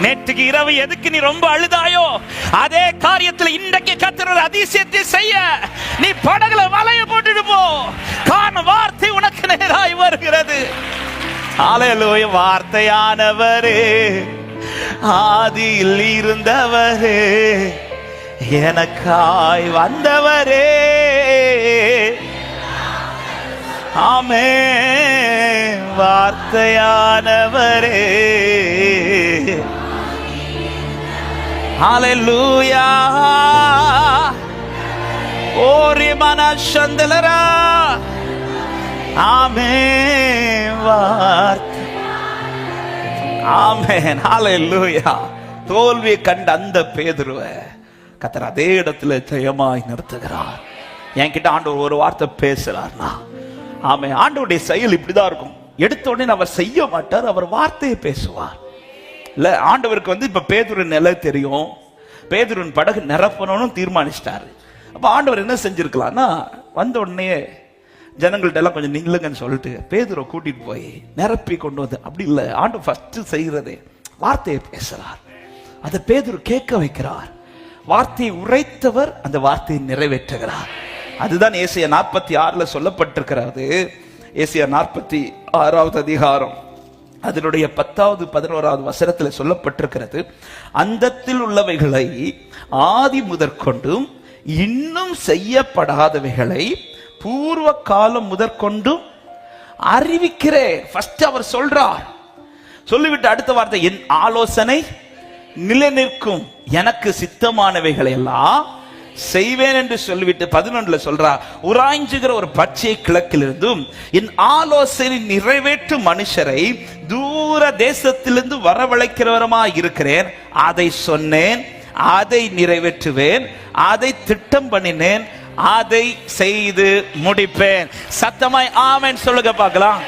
நேற்றுக்கு இரவு எதுக்கு நீ ரொம்ப அழுதாயோ? அதே காரியத்தில் இன்றைக்கு கத்தர் அதிசயத்தை செய்ய. நீ படகுல வலைய போட்டுட்டு போ. கான் வார்த்தை உனக்கு நேராய் வருகிறது. ஆலையலோய வார்த்தையானவரே. ஆதியில் இருந்தவரே. எனக்காய் வந்தவரே. ஆமே வார்த்தையானவரே. ஹalleluya ஓரி மனசந்தலரா ஆமே வார்த்தை ஆமென் ஹalleluya தோல்வி கண்ட அந்த பேதுருவ கத்தர் அதே இடத்துல ஜெயமாய் நிறுத்துகிறார் என்கிட்ட ஆண்டவர் ஒரு வார்த்தை பேசுறார்னா ஆமே ஆண்டவருடைய செயல் இப்படிதான் இருக்கும் எடுத்த உடனே அவர் செய்ய மாட்டார் அவர் வார்த்தையை பேசுவார் இல்லை ஆண்டவருக்கு வந்து இப்போ பேதுரு நிலை தெரியும். பேதுருன் படகு நிரப்பணும்னு தீர்மானிச்சிட்டாரு. அப்போ ஆண்டவர் என்ன செஞ்சிருக்கலாம்னா வந்த உடனே ஜனங்கள்ட்ட எல்லாம் கொஞ்சம் நில்லுங்கன்னு சொல்லிட்டு பேதுரை கூட்டிட்டு போய் நிரப்பி கொண்டு வந்து அப்படி இல்லை ஆண்டு ஃபஸ்ட்டு செய்கிறதே வார்த்தையை பேசுகிறார் அதை பேதுரு கேட்க வைக்கிறார். வார்த்தையை உரைத்தவர் அந்த வார்த்தையை நிறைவேற்றுகிறார். அதுதான் ஏசியா நாற்பத்தி ஆறில் சொல்லப்பட்டிருக்கிறது. ஏசியா நாற்பத்தி ஆறாவது அதிகாரம். அதனுடைய பத்தாவது பதினோராவது வசனத்தில் சொல்லப்பட்டிருக்கிறது அந்தத்தில் உள்ளவைகளை ஆதி முதற்கொண்டும் இன்னும் செய்யப்படாதவைகளை பூர்வ காலம் முதற்கொண்டும் அறிவிக்கிறேன். ஃபர்ஸ்ட் அவர் சொல்றார். சொல்லிவிட்டு அடுத்த வார்த்தை என் ஆலோசனை நிலைநிற்கும் எனக்கு சித்தமானவைகளை எல்லாம் செய்வேன் என்று சொல்லிவிட்டு பதினொன்றுல சொல்றா உராய்ஞ்சுகிற ஒரு பச்சை கிழக்கிலிருந்தும் என் ஆலோசனை நிறைவேற்றும் மனுஷரை தூர தேசத்திலிருந்து வரவழைக்கிறவரமா இருக்கிறேன். அதை சொன்னேன் அதை நிறைவேற்றுவேன் அதை திட்டம் பண்ணினேன் அதை செய்து முடிப்பேன். சத்தமாய் ஆமேன் சொல்லுங்க பார்க்கலாம்.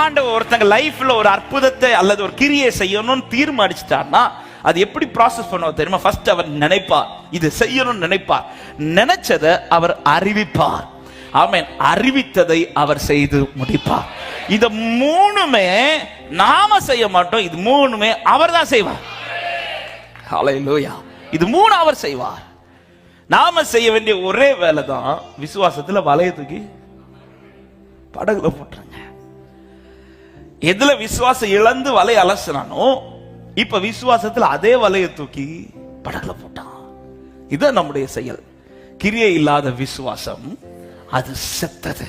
ஆண்டவர் ஒருத்தங்க லைஃப்ல ஒரு அற்புதத்தை அல்லது ஒரு கிரியை செய்யணும்னு தீர்மானிச்சிட்டார்னா அது எப்படி ப்ராசஸ் பண்ணுவோம் தெரியுமா? ஃபர்ஸ்ட் அவர் நினைப்பார். இது செய்யணும்னு நினைப்பார். நினைச்சதை அவர் அறிவிப்பார். ஆமேன். அறிவித்ததை அவர் செய்து முடிப்பார். இந்த மூணுமே நாம செய்ய மாட்டோம். இது மூணுமே அவர் தான் செய்வார் இது மூணு அவர் செய்வார். நாம செய்ய வேண்டிய ஒரே வேலை தான் விசுவாசத்துல வலைய தூக்கி படகுல போட்டுருங்க. எதுல விசுவாசம் இழந்து வலை அலசினானோ இப்ப விசுவாசத்தில் அதே வலையை தூக்கி படகுல போட்டான். இதுதான் நம்முடைய செயல். கிரியை இல்லாத விசுவாசம் அது செத்தது.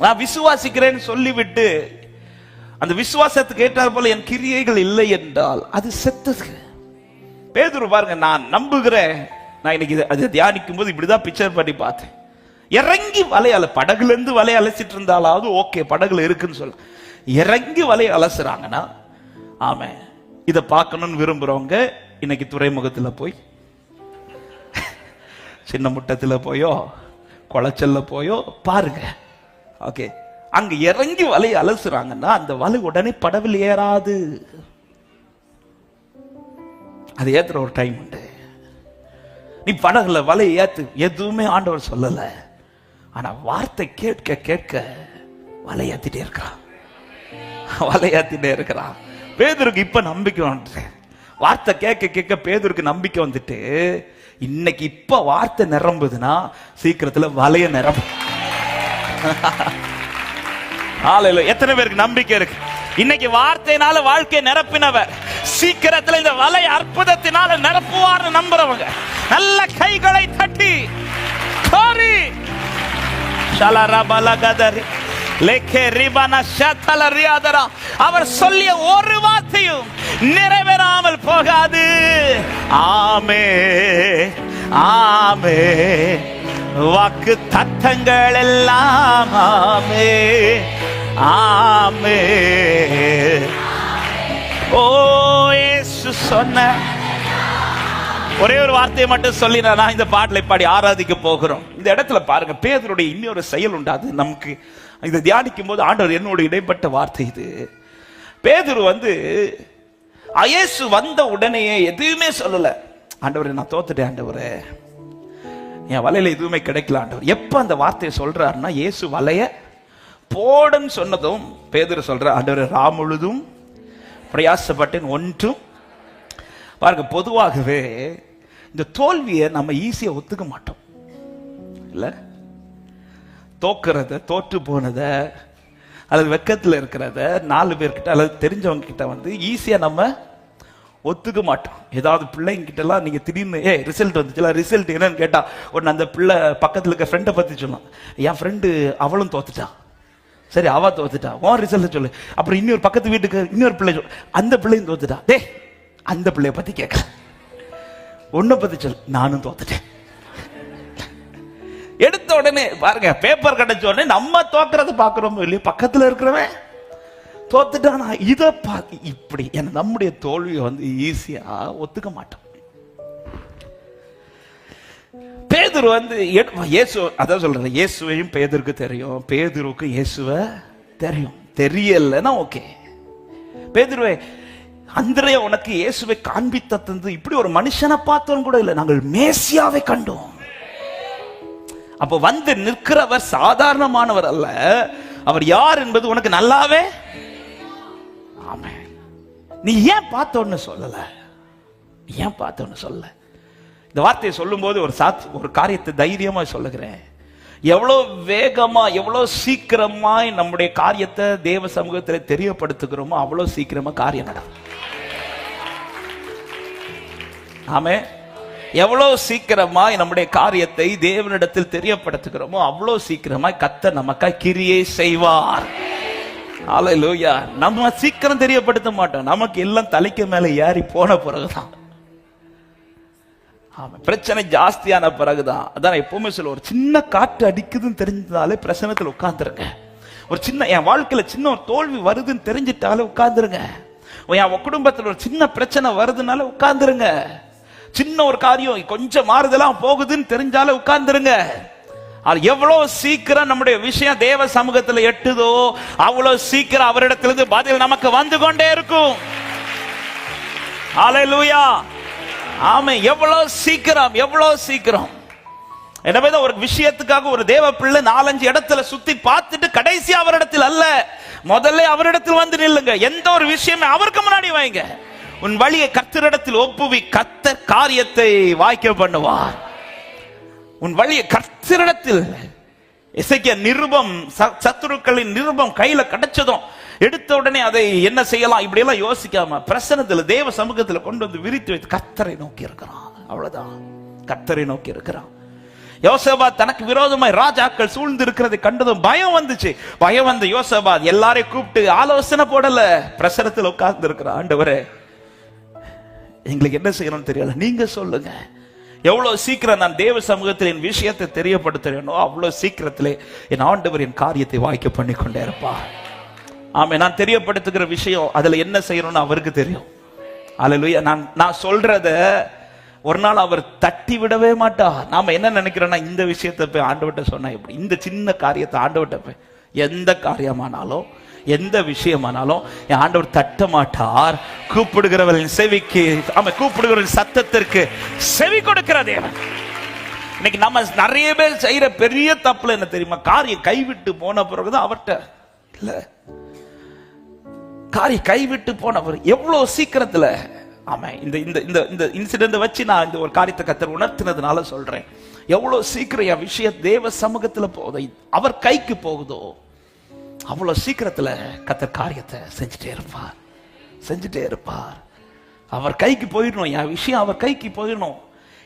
நான் விசுவாசிக்கிறேன்னு சொல்லிவிட்டு அந்த விசுவாசத்துக்கு ஏற்றார் போல என் கிரியைகள் இல்லை என்றால் அது செத்தது. பேதுரு பாருங்க நான் நம்புகிறேன். நான் இன்னைக்கு இதை- அதை தியானிக்கும் போது இப்படிதான் பிக்சர் பண்ணி பார்த்தேன். இறங்கி வலையால படகுல இருந்து வலை அலசிட்டு இருந்தாலாவது ஓகே படகுல இருக்குன்னு சொல்ல இறங்கி வலை அலசுறாங்கன்னா ஆமாம் இதை பார்க்கணும்னு விரும்புறவங்க இன்னைக்கு துறைமுகத்தில் போய் சின்ன முட்டத்தில் போயோ குளச்சல்ல போயோ பாருங்க. ஓகே அங்க இறங்கி வலை அலசுறாங்கன்னா அந்த வலை உடனே படவில் ஏறாது. அது ஏத்துற ஒரு டைம் உண்டு. நீ படகுல வலையை ஏத்து எதுவுமே ஆண்டவர் சொல்லல. ஆனா வார்த்தை கேட்க கேட்க வலை ஏத்திட்டே இருக்கிறான். வலை ஏத்திட்டே இருக்கிறான். பேதருக்கு இப்ப நம்பிக்கை வந்துட்டு வார்த்தை கேட்க கேட்க பேதருக்கு நம்பிக்கை வந்துட்டு இன்னைக்கு இப்ப வார்த்தை நிரம்புதுன்னா சீக்கிரத்துல வலைய நிரம்பு. ஆலையில எத்தனை பேருக்கு நம்பிக்கை இருக்கு? இன்னைக்கு வார்த்தையினால வாழ்க்கையை நிரப்பினவர். சீக்கிரத்துல இந்த வலை அற்புதத்தினால நிரப்புவார்னு நம்புறவங்க. நல்ல கைகளை தட்டி கோரி ஷலரபலகதரி. லேக்கே ரியாதரா. அவர் சொல்லிய ஒரு வார்த்தையும் நிறைவேறாமல் போகாது. ஆமே ஆமே. வாக்கு தத்தங்கள் எல்லாம் ஆமே ஆமே. ஓ சொன்ன ஒரே ஒரு வார்த்தையை மட்டும் சொல்லி நான் இந்த பாட்டில் பாடி ஆராதிக்க போகிறோம். இந்த இடத்துல பாருங்க பேதருடைய இன்னொரு செயல் உண்டாது நமக்கு இதை தியானிக்கும் போது ஆண்டவர் என்னோட இடைப்பட்ட வார்த்தை இது. பேதுரு வந்து அயேசு வந்த உடனேயே எதுவுமே சொல்லல. ஆண்டவரே நான் தோத்துட்டேன் ஆண்டவரே. என் வலையில எதுவுமே கிடைக்கல ஆண்டவர். எப்ப அந்த வார்த்தையை சொல்றாருன்னா இயேசு வலைய போடன்னு சொன்னதும் பேதுரு சொல்ற ஆண்டவர் ராமுழுதும் பிரயாசப்பட்டேன் ஒன்றும். பாருங்க பொதுவாகவே இந்த தோல்வியை நம்ம ஈஸியா ஒத்துக்க மாட்டோம். இல்ல? தோக்கிறத தோற்று போனத அல்லது வெக்கத்துல இருக்கிறத நாலு பேர்கிட்ட அல்லது தெரிஞ்சவங்க கிட்ட வந்து ஈஸியா நம்ம ஒத்துக்க மாட்டோம். ஏதாவது பிள்ளைங்க கிட்ட எல்லாம் நீங்க திடீர்னு ஏ ரிசல்ட் வந்துச்சுல ரிசல்ட் என்னன்னு கேட்டா உடனே அந்த பிள்ளை பக்கத்துல இருக்க ஃப்ரெண்டை பத்தி சொல்லலாம் என் ஃப்ரெண்டு அவளும் தோத்துட்டான் சரி அவ தோத்துட்டா. உன் ரிசல்ட் சொல்லு. அப்புறம் இன்னொரு பக்கத்து வீட்டுக்கு இன்னொரு பிள்ளை சொல்லு அந்த பிள்ளையும் தோத்துட்டா. டே அந்த பிள்ளைய பத்தி கேட்க உன்னை பத்தி சொல். நானும் தோத்துட்டேன். எடுத்த உடனே பாருங்க பேப்பர் கிடைச்ச உடனே நம்ம தோக்குறத பாக்குறோமோ இல்லையா? பக்கத்துல இருக்கிறவன் தோத்துட்டானா? இதை பார்த்து இப்படி. என நம்முடைய தோல்வியை வந்து ஈஸியா ஒத்துக்க மாட்டோம். பேதுரு வந்து இயேசு அதான் சொல்றேன் இயேசுவையும் பேதருக்கு தெரியும். பேதுருக்கு இயேசுவ தெரியும். தெரியலன்னா ஓகே பேதுருவே அந்திரைய உனக்கு இயேசுவை காண்பித்த தந்து இப்படி ஒரு மனுஷனை பார்த்தோம் கூட இல்லை. நாங்கள் மேசியாவை கண்டோம். அப்ப வந்து நிற்கிறவர் சாதாரணமானவர் அல்ல. அவர் யார் என்பது உனக்கு நல்லாவே ஆமே. நீ ஏன் பார்த்தோன்னு சொல்லல? நீ ஏன் பார்த்தோன்னு சொல்லல? இந்த வார்த்தையை சொல்லும்போது ஒரு சாத் ஒரு காரியத்தை தைரியமா சொல்லுகிறேன். எவ்வளவு வேகமா எவ்வளவு சீக்கிரமாய் நம்முடைய காரியத்தை தேவ சமூகத்தில் தெரியப்படுத்துகிறோமோ அவ்வளவு சீக்கிரமா காரியம் நடக்கும். ஆமே. எவ்வளவு சீக்கிரமாய் நம்முடைய காரியத்தை தேவனிடத்தில் தெரியப்படுத்துகிறோமோ அவ்வளவு சீக்கிரமாய் கத்த நமக்காய் கிரியை செய்வார். ஹalleluya நம்ம சீக்கிரம் தெரியப்படுத்த மாட்டோம். நமக்கு எல்லாம் தலைக்கு மேல ஏறி போன பிறகுதான். ஆமாம் பிரச்சனை ஜாஸ்தியான பிறகுதான். அதான் எப்பவுமே சொல்ல ஒரு சின்ன காற்று அடிக்குதுன்னு தெரிஞ்சதாலே பிரச்சனத்தில் உட்கார்ந்துருங்க. ஒரு சின்ன என் வாழ்க்கையில சின்ன ஒரு தோல்வி வருதுன்னு தெரிஞ்சிட்டாலே உட்கார்ந்துருங்க. என் குடும்பத்தில் ஒரு சின்ன பிரச்சனை வருதுனால உட்கார்ந்துருங்க. சின்ன ஒரு காரியம் கொஞ்சம் மாறுதலாம் போகுதுன்னு தெரிஞ்சாலே உட்கார்ந்துருங்க. அது எவ்வளவு சீக்கிரம் நம்முடைய விஷயம் தேவ சமூகத்தில் எட்டுதோ அவ்வளவு சீக்கிரம் அவரிடத்திலிருந்து பதில் நமக்கு வந்து கொண்டே இருக்கும். ஹalleluya ஆமை எவ்வளவு சீக்கிரம் எவ்வளவு சீக்கிரம். எனவே தான் ஒரு விஷயத்துக்காக ஒரு தேவ பிள்ளை நாலஞ்சு இடத்துல சுத்தி பார்த்துட்டு கடைசி அவரிடத்தில் அல்ல. முதல்ல அவரிடத்தில் வந்து நில்லுங்க. எந்த ஒரு விஷயமே அவருக்கு முன்னாடி வைங்க. உன் வழியை கர்த்தரிடத்தில் ஒப்புவி கர்த்தர் காரியத்தை வாய்க்க பண்ணுவார். உன் வழியை கர்த்தரிடத்தில் இசைக்க நிருபம் சத்துருக்களின் நிருபம் கையில கிடைச்சதும் எடுத்த உடனே அதை என்ன செய்யலாம்? இப்படி எல்லாம் யோசிக்காம பிரசனத்துல தேவ சமூகத்துல கொண்டு வந்து விரித்து வைத்து கத்தரை நோக்கி இருக்கிறான். அவ்வளவுதான். கத்தரை நோக்கி இருக்கிறான். யோசபா தனக்கு விரோதமாய் ராஜாக்கள் சூழ்ந்து இருக்கிறதை கண்டதும் பயம் வந்துச்சு. பயம் வந்த யோசபா எல்லாரையும் கூப்பிட்டு ஆலோசனை போடல. பிரசனத்தில் உட்கார்ந்து இருக்கிறான் ஆண்டவரே. எங்களுக்கு என்ன செய்யணும்னு தெரியல நீங்க சொல்லுங்க. எவ்வளவு சீக்கிரம் நான் தேவ சமூகத்தில் என் விஷயத்தை தெரியப்படுத்துறேனோ அவ்வளவு சீக்கிரத்திலே என் ஆண்டவர் என் காரியத்தை வாய்க்க பண்ணி கொண்டே இருப்பார். ஆமே நான் தெரியப்படுத்துகிற விஷயம் அதுல என்ன செய்யணும்னு அவருக்கு தெரியும். அல்லேலூயா நான் நான் சொல்றத ஒரு நாள் அவர் தட்டி விடவே மாட்டா நாம என்ன நினைக்கிறோம்னா இந்த விஷயத்தை போய் ஆண்டவட்ட சொன்னா எப்படி? இந்த சின்ன காரியத்தை ஆண்டவர்கிட்ட போய் எந்த காரியமானாலும் எந்த விஷயமானாலும் என் ஆண்டவர் தட்ட மாட்டார் கூப்பிடுகிறவர்களின் செவிக்கு ஆமா கூப்பிடுகிறவர்கள் சத்தத்திற்கு செவி கொடுக்கிற தேவன். இன்னைக்கு நம்ம நிறைய பேர் செய்யற பெரிய தப்புல என்ன தெரியுமா? காரியம் கைவிட்டு போன பிறகுதான் அவர்கிட்ட இல்ல காரியம் கைவிட்டு போன பிறகு எவ்வளவு சீக்கிரத்துல ஆமா இந்த இந்த இந்த இந்த இன்சிடென்ட் வச்சு நான் இந்த ஒரு காரியத்தை கத்தர் உணர்த்தினதுனால சொல்றேன். எவ்வளவு சீக்கிரம் என் விஷயம் தேவ சமூகத்துல போகுது அவர் கைக்கு போகுதோ அவ்வளவு சீக்கிரத்துல கத்தர் காரியத்தை செஞ்சுட்டே இருப்பார். செஞ்சுட்டே இருப்பார். அவர் கைக்கு போயிடணும் என் விஷயம் அவர் கைக்கு போயிடணும்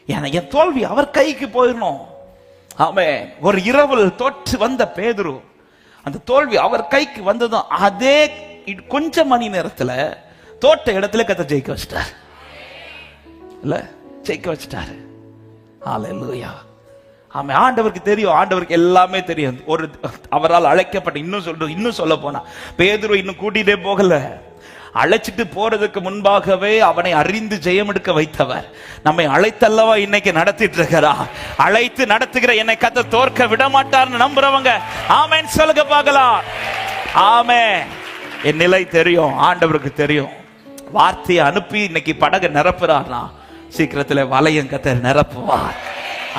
என என் தோல்வி அவர் கைக்கு போயிடணும் ஆமே ஒரு இரவல் தொற்று வந்த பேதுரு அந்த தோல்வி அவர் கைக்கு வந்ததும் அதே இ- கொஞ்ச மணி நேரத்துல தோட்ட இடத்துல கத்த ஜெயிக்க வச்சிட்டார். இல்ல? ஜெயிக்க வச்சிட்டாரு. ஹalleluya. ஆமாம் ஆண்டவருக்கு தெரியும் ஆண்டவருக்கு எல்லாமே தெரியும். ஒரு அவரால் அழைக்கப்பட்ட இன்னும் சொல்றது இன்னும் சொல்ல போனா பேதுரு இன்னும் கூட்டிகிட்டே போகல. அழைச்சிட்டு போறதுக்கு முன்பாகவே அவனை அறிந்து ஜெயம் எடுக்க வைத்தவர். நம்மை அழைத்தல்லவா இன்னைக்கு நடத்திட்டு இருக்கிறா? அழைத்து நடத்துகிற என்னை கத்த தோற்க விட மாட்டார்னு நம்புறவங்க ஆமென் சொல்லுங்க பார்க்கலாம். ஆமே என் நிலை தெரியும் ஆண்டவருக்கு தெரியும். வார்த்தையை அனுப்பி இன்னைக்கு படகை நிரப்புறார்னா சீக்கிரத்துல வலையும் கத்தர் நிரப்புவார்.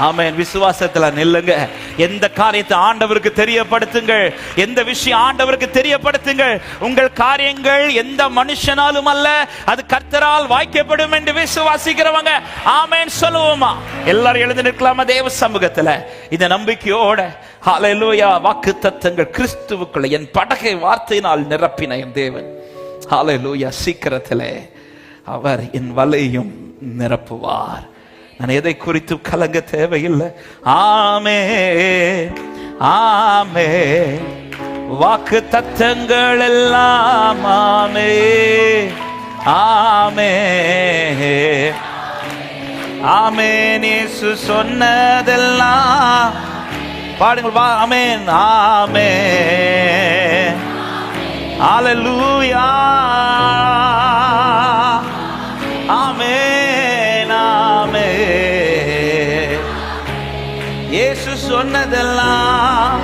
ஆமேன். விசுவாசத்துல நில்லுங்க. எந்த காரியத்தை ஆண்டவருக்கு தெரியப்படுத்துங்கள்? எந்த விஷயம் ஆண்டவருக்கு தெரியப்படுத்துங்கள்? உங்கள் காரியங்கள் எந்த மனுஷனாலும் அல்ல அது கர்த்தரால் வாய்க்கப்படும் என்று விசுவாசிக்கிறவங்க. ஆமேன். சொல்லுவோமா? எல்லாரும் எழுந்து நிற்கலாமா தேவ சமூகத்துல? இந்த நம்பிக்கையோட ஹalleluya வாக்கு தத்தங்கள் கிறிஸ்துவுக்குள்ள என் படகை வார்த்தையினால் நிரப்பின என் தேவன். ஹalleluya சீக்கிரத்திலே அவர் என் வலையும் நிரப்புவார். நான் எதை குறித்து கலங்க தேவையில்லை. ஆமே ஆமே. வாக்கு தத்தங்கள் எல்லாம் ஆமே ஆமே. ஆமேன் இயேசு சொன்னதெல்லாம். பாடுங்கள் வா ஆமேன் ஆமே ஹalleluya சொன்னதெல்லாம்.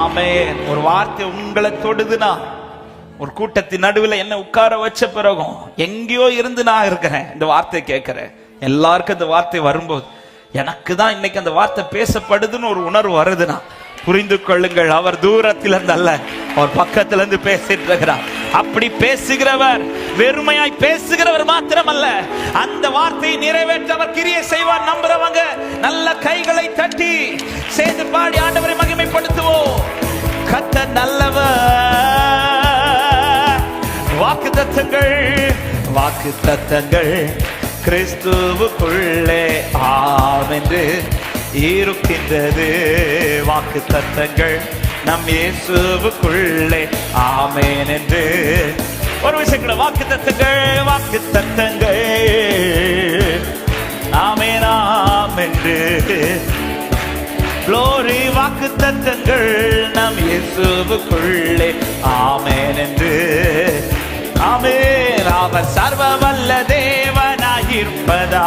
ஆமே ஒரு வார்த்தை உங்களை தொடுதுனா ஒரு கூட்டத்தின் நடுவில் என்ன உட்கார வச்ச பிறகும் எங்கேயோ இருந்து நான் இருக்கிறேன். இந்த வார்த்தை கேட்கிறேன் எல்லாருக்கும் இந்த வார்த்தை வரும்போது எனக்கு தான் இன்னைக்கு அந்த வார்த்தை பேசப்படுதுன்னு ஒரு உணர்வு வருதுன்னா புரிந்து கொள்ளுங்கள் அவர் தூரத்தில் இருந்து அல்ல அவர் பக்கத்துல இருந்து பேசிட்டு இருக்கிறார் அப்படி பேசுகிறவர் வெறுமையாய் பேசுகிறவர் மாத்திரமல்ல. அந்த வார்த்தையை நிறைவேற்ற அவர் கிரியை செய்வார். நம்புறவங்க நல்ல கைகளை தட்டி சேர்ந்து பாடி ஆண்டவரை மகிமைப்படுத்துவோம். கத்த நல்லவர். வாக்கு தத்தங்கள் வாக்கு தத்தங்கள் கிறிஸ்துவுக்குள்ளே. ஆமென்று இருக்கின்றது. வாக்கு தத்தங்கள் நம் இயேசுவுக்குள்ளே. ஆமேன் என்று. ஒரு விஷயங்கள வாக்கு தத்தங்கள் வாக்கு தத்தங்கள். ஆமேனாம் என்று. குளோரி வாக்கு தத்தங்கள் நம் இயேசுவுக்குள்ளே. ஆமேன் என்று. ஆமேன் அவர் சர்வ வல்ல தேவனாயிருப்பதா?